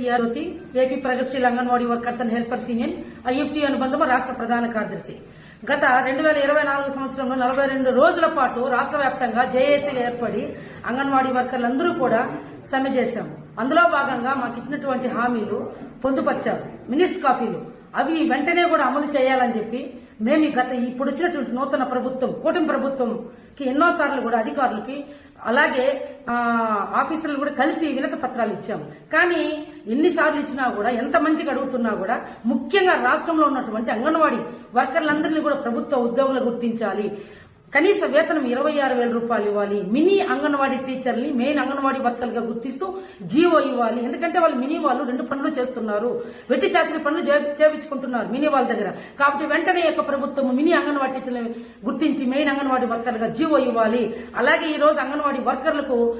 జ్యోతి AP ప్రగతిశీల Anganwadi workers and helpers union IFT అనుబంధం రాష్ట్ర ప్రధాన కార్యదర్శి. గత రెండు వేల ఇరవై నాలుగు సంవత్సరంలో నలభై రెండు రోజుల పాటు రాష్ట్ర వ్యాప్తంగా జేఏసీలు ఏర్పడి అంగన్వాడీ వర్కర్లందరూ కూడా సమ్మె చేశాము అందులో భాగంగా మాకు ఇచ్చినటువంటి హామీలు పొందుపరిచారు. మినిట్స్ కాఫీలు. అవి వెంటనే కూడా అమలు చేయాలని చెప్పి మేము గత ఇప్పుడు వచ్చినటువంటి నూతన ప్రభుత్వం కూటమి ప్రభుత్వంకి ఎన్నోసార్లు కూడా అధికారులకి అలాగే ఆఫీసర్లు కూడా కలిసి వినత పత్రాలు ఇచ్చాము. కానీ ఎన్నిసార్లు ఇచ్చినా కూడా ఎంత మంచిగా అడుగుతున్నా కూడా ముఖ్యంగా రాష్ట్రంలో ఉన్నటువంటి అంగన్వాడీ వర్కర్లందరినీ కూడా ప్రభుత్వ ఉద్యోగులు గుర్తించాలి. కనీస వేతనం ఇరవై ఆరు వేల రూపాయలు ఇవ్వాలి. మినీ అంగన్వాడీ టీచర్ని మెయిన్ అంగన్వాడీ వర్కర్లుగా గుర్తిస్తూ జీవో ఇవ్వాలి. ఎందుకంటే వాళ్ళు మినీ వాళ్ళు రెండు పనులు చేస్తున్నారు. వెట్టి చాకరీ పనులు చే- చేపించుకుంటున్నారు మినీ వాళ్ళ దగ్గర. కాబట్టి వెంటనే యొక్క ప్రభుత్వం మినీ అంగన్వాడీ టీచర్లను గుర్తించి మెయిన్ అంగన్వాడీ వర్కర్లుగా జీవో ఇవ్వాలి. అలాగే ఈ రోజు అంగన్వాడీ వర్కర్లకు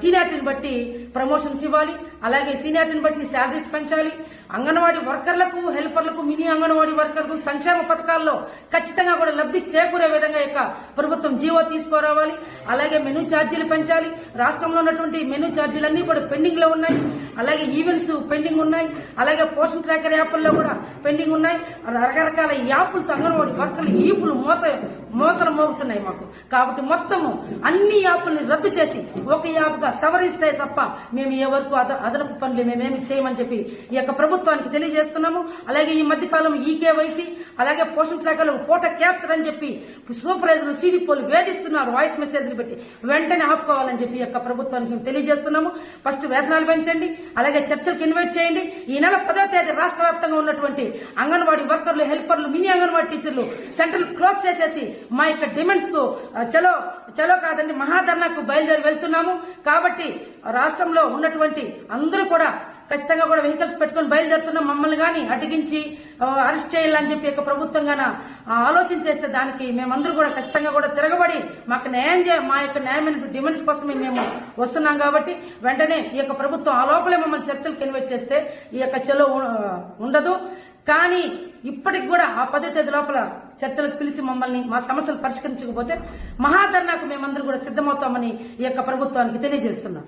సీనియారిటీని బట్టి ప్రమోషన్స్ ఇవ్వాలి. అలాగే సీనియారిటీని బట్టి శాలరీస్ పెంచాలి. అంగన్వాడీ వర్కర్లకు హెల్పర్లకు మినీ అంగన్వాడీ వర్కర్లకు సంక్షేమ పథకాల్లో ఖచ్చితంగా కూడా లబ్ధి చేకూరే విధంగా యొక్క ప్రభుత్వం జీవో తీసుకురావాలి. అలాగే మెనూ ఛార్జీలు పెంచాలి. రాష్ట్రంలో ఉన్నటువంటి మెనూ ఛార్జీలన్నీ కూడా పెండింగ్లో ఉన్నాయి. అలాగే ఈవెంట్స్ పెండింగ్ ఉన్నాయి. అలాగే పోషన్ ట్రాకర్ యాప్ల్లో కూడా పెండింగ్ ఉన్నాయి. రకరకాల యాప్లు తంగనవాడి వర్కర్లు ఈపులు మోత మోతలు మోగుతున్నాయి మాకు. కాబట్టి మొత్తము అన్ని యాప్లని రద్దు చేసి ఒక యాప్గా సవరిస్తే తప్ప మేము ఏ వరకు అద- అదనపు పనులు మేమేమి చేయమని చెప్పి ఈ యొక్క ప్రభుత్వానికి తెలియజేస్తున్నాము. అలాగే ఈ మధ్యకాలం ఈకేవైసీ అలాగే పోషన్ ట్రాకర్లు ఫోటో క్యాప్చర్ అని చెప్పి సూపర్వైజర్లు సీడీపోలు వేధిస్తున్నారు. వాయిస్ మెసేజ్లు పెట్టి వెంటనే ఆపుకోవాలని చెప్పి ఈ యొక్క ప్రభుత్వానికి మేము తెలియజేస్తున్నాము. ఫస్ట్ వేతనాలు పెంచండి. అలాగే చర్చలకు ఇన్వైట్ చేయండి. ఈ నెల పదో తేదీ రాష్ట్ర వ్యాప్తంగా ఉన్నటువంటి అంగన్వాడీ వర్కర్లు హెల్పర్లు మినీ అంగన్వాడీ టీచర్లు సెంటర్ క్లోజ్ చేసేసి మా యొక్క డిమాండ్స్కు చలో చలో కాదండి మహాధర్నాకు బయలుదేరి వెళ్తున్నాము. కాబట్టి రాష్ట్రంలో ఉన్నటువంటి అందరూ కూడా ఖచ్చితంగా కూడా వెహికల్స్ పెట్టుకుని బయలుదేరుతున్నాం. మమ్మల్ని గాని అడ్డగించి అరెస్ట్ చేయాలని చెప్పి యొక్క ప్రభుత్వం గాన ఆలోచన చేస్తే దానికి మేమందరూ కూడా ఖచ్చితంగా కూడా తిరగబడి మాకు న్యాయం చే మా యొక్క న్యాయమైన డిమాండ్స్ కోసమే మేము వస్తున్నాం కాబట్టి వెంటనే ఈ యొక్క ప్రభుత్వం ఆ లోపలే మమ్మల్ని చర్చలకు ఇన్వైట్ చేస్తే ఈ యొక్క చెలో ఉండదు. కానీ ఇప్పటికి కూడా ఆ పదో తేదీ లోపల చర్చలకు పిలిచి మమ్మల్ని మా సమస్యలు పరిష్కరించకపోతే మహాధర్నాకు మేమందరూ కూడా సిద్ధమవుతామని ఈ యొక్క ప్రభుత్వానికి తెలియజేస్తున్నాం.